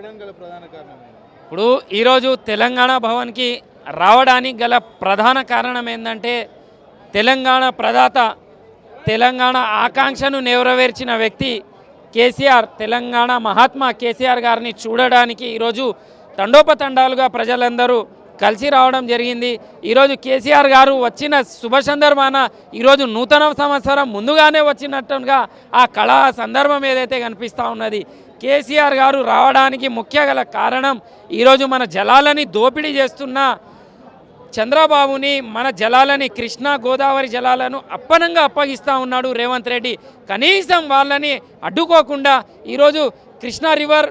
గల ప్రధాన కారణం ఇప్పుడు ఈరోజు తెలంగాణ భవన్కి రావడానికి గల ప్రధాన కారణం ఏంటంటే తెలంగాణ ప్రదాత తెలంగాణ ఆకాంక్షను నెరవేర్చిన వ్యక్తి కేసీఆర్ తెలంగాణ మహాత్మా కేసీఆర్ గారిని చూడడానికి ఈరోజు తండోపతండాలుగా ప్రజలందరూ కలిసి రావడం జరిగింది. ఈరోజు కేసీఆర్ గారు వచ్చిన శుభ సందర్భాన ఈరోజు నూతన సంవత్సరం ముందుగానే వచ్చినట్టుగా ఆ కళా సందర్భం ఏదైతే కనిపిస్తూ ఉన్నది. కేసీఆర్ గారు రావడానికి ముఖ్య గల కారణం ఈరోజు మన జలాలని దోపిడీ చేస్తున్న చంద్రబాబుని మన జలాలని కృష్ణా గోదావరి జలాలను అప్పనంగా అప్పగిస్తూ ఉన్నాడు రేవంత్ రెడ్డి. కనీసం వాళ్ళని అడ్డుకోకుండా ఈరోజు కృష్ణా రివర్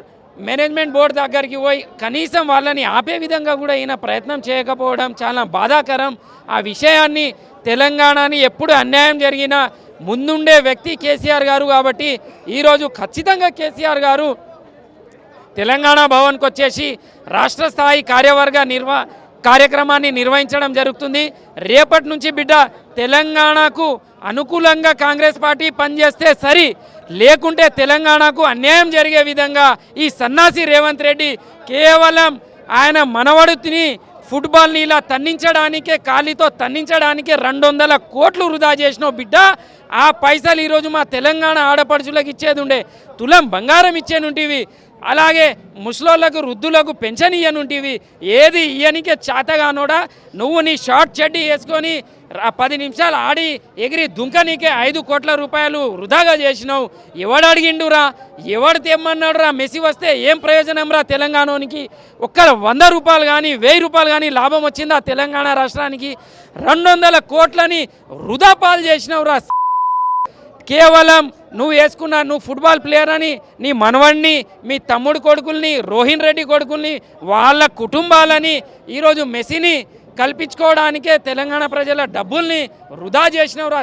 మేనేజ్మెంట్ బోర్డు దగ్గరికి పోయి కనీసం వాళ్ళని ఆపే విధంగా కూడా ఈయన ప్రయత్నం చేయకపోవడం చాలా బాధాకరం. ఆ విషయాన్ని తెలంగాణని ఎప్పుడు అన్యాయం జరిగినా ముందుండే వ్యక్తి కేసీఆర్ గారు కాబట్టి ఈరోజు ఖచ్చితంగా కేసీఆర్ గారు తెలంగాణ భవన్కి వచ్చేసి రాష్ట్ర స్థాయి కార్యవర్గ నిర్వా కార్యక్రమాన్ని నిర్వహించడం జరుగుతుంది. రేపటి నుంచి బిడ్డ తెలంగాణకు అనుకూలంగా కాంగ్రెస్ పార్టీ పనిచేస్తే సరి. లేకుంటే తెలంగాణకు అన్యాయం జరిగే విధంగా ఈ సన్నాసి రేవంత్ రెడ్డి కేవలం ఆయన మనవడుని ఫుట్బాల్ని ఇలా తన్నించడానికే ఖాళీతో తన్నించడానికే రెండు వందల కోట్లు వృధా చేసిన బిడ్డ. ఆ పైసలు ఈరోజు మా తెలంగాణ ఆడపడుచులకు ఇచ్చేది ఉండే తులం బంగారం ఇచ్చేనుంటివి. అలాగే ముసలోళ్ళకు వృద్ధులకు పెన్షన్ ఇయ్యనుంటివి. ఏది ఇయ్యనికే చేతగానోడా నువ్వు నీ షార్ట్ చెడ్డి వేసుకొని పది నిమిషాలు ఆడి ఎగిరి దుంకనీకే ఐదు కోట్ల రూపాయలు వృధాగా చేసినావు. ఎవడు అడిగిండురా? ఎవడు తెమ్మన్నాడు రా మెసి వస్తే ఏం ప్రయోజనం రా తెలంగాణకి ఒక్క వంద రూపాయలు కానీ వెయ్యి రూపాయలు కానీ లాభం వచ్చిందా తెలంగాణ రాష్ట్రానికి? రెండు వందల కోట్లని వృధా పాలు చేసినావురా కేవలం నువ్వు వేసుకున్న నువ్వు ఫుట్బాల్ ప్లేయర్ అని నీ మనవణ్ణి మీ తమ్ముడు కొడుకుల్ని రోహిన్ రెడ్డి కొడుకుల్ని వాళ్ళ కుటుంబాలని ఈరోజు మెస్సీని కల్పించుకోవడానికే తెలంగాణ ప్రజల డబ్బుల్ని వృధా చేసినవరా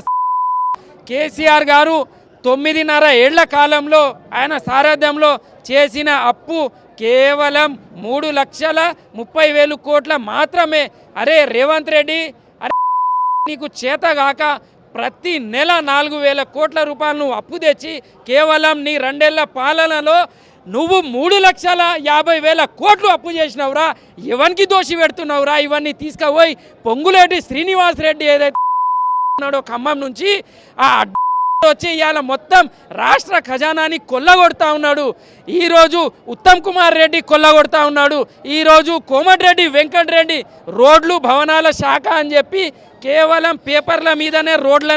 కేసీఆర్ గారు తొమ్మిదిన్నర ఏళ్ళ కాలంలో ఆయన సారథ్యంలో చేసిన అప్పు కేవలం మూడు లక్షల ముప్పై వేలు కోట్ల మాత్రమే. అరే రేవంత్ రెడ్డి అరే నీకు చేతగాక ప్రతి నెల నాలుగు వేల కోట్ల రూపాయలు నువ్వు అప్పు తెచ్చి కేవలం నీ రెండేళ్ళ పాలనలో నువ్వు మూడు లక్షల యాభై వేల కోట్లు అప్పు చేసినవురా. ఎవరికి దోషి పెడుతున్నావురా? ఇవన్నీ తీసుకుపోయి పొంగులేటి శ్రీనివాస్ రెడ్డి ఏదైతే ఉన్నాడో ఖమ్మం నుంచి ఆ వచ్చి ఇవాళ మొత్తం రాష్ట్ర ఖజానాని కొల్లగొడతా ఉన్నాడు. ఈరోజు ఉత్తమ్ కుమార్ రెడ్డి కొల్లగొడతా ఉన్నాడు. ఈరోజు కోమటిరెడ్డి వెంకటరెడ్డి రోడ్లు భవనాల శాఖ అని చెప్పి కేవలం పేపర్ల మీదనే రోడ్లను